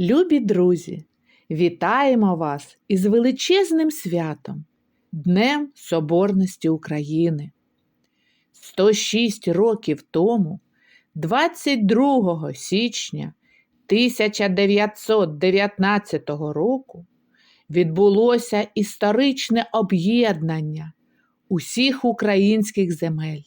Любі друзі, вітаємо вас із величезним святом, Днем Соборності України. 106 років тому, 22 січня 1919 року, відбулося історичне об'єднання усіх українських земель.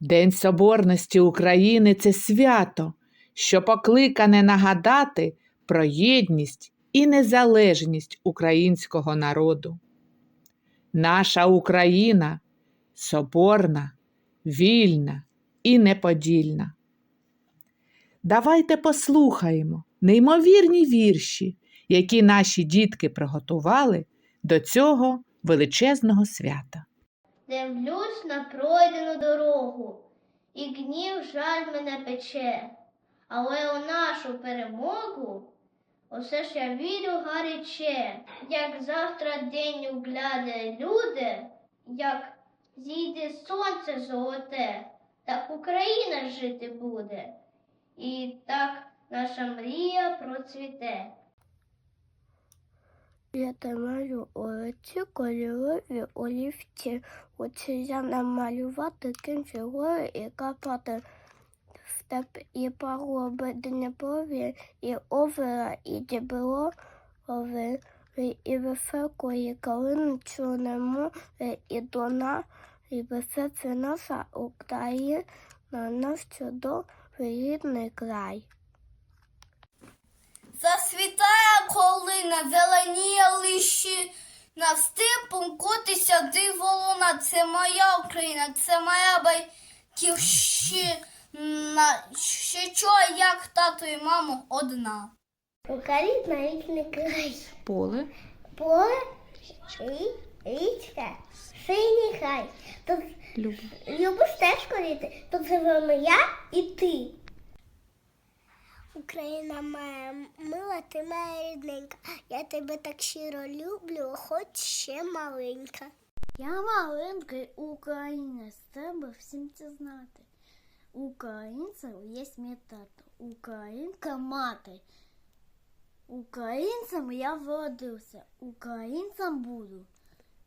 День Соборності України це свято, що покликане нагадати про єдність і незалежність українського народу. Наша Україна соборна, вільна і неподільна. Давайте послухаємо неймовірні вірші, які наші дітки приготували до цього величезного свята. Дивлюсь на пройдену дорогу, і гнів жаль мене пече, але у нашу перемогу усе ж я вірю гаряче, як завтра день угляне люди, як зійде сонце золоте, так Україна жити буде, і так наша мрія процвіте. Я тримаю олиці кольорові олівці. Оце я намалювати кінці гори і капати в і пароби Дніпрові, і овера, і дібро ови, і високої калини чорному, і дона, і висоце наша Україна, наш чудовий рідний край. Засвітає колина, зеленіє лищі, на степу котися диво луна. Це моя Україна, це моя батьківщина. Ще чує, як тато і маму одна. Україна рідний край. Поле Поле, рі- річка, синій хай. Тут Люба. любу стежку літи, тут живемо я і ти. Україна моя мила, ти моя рідненька. Я тебе так щиро люблю, хоч ще маленька. Я маленька Україна, з тебе всім це знати. Українців є мій українка мати. Українцем я вродився, українцем буду.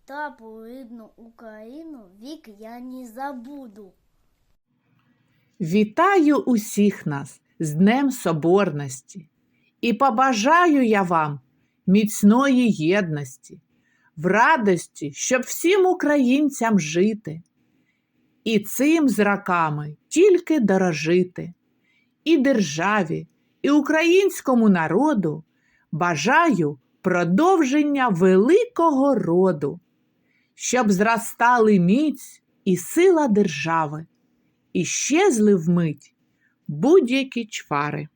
Та рідну Україну вік я не забуду. Вітаю усіх нас з Днем Соборності і побажаю я вам міцної єдності, в радості, щоб всім українцям жити, і цим з роками тільки дорожити, і державі, і українському народу бажаю продовження великого роду, щоб зростали міць і сила держави і щезли вмить будь-які чвари.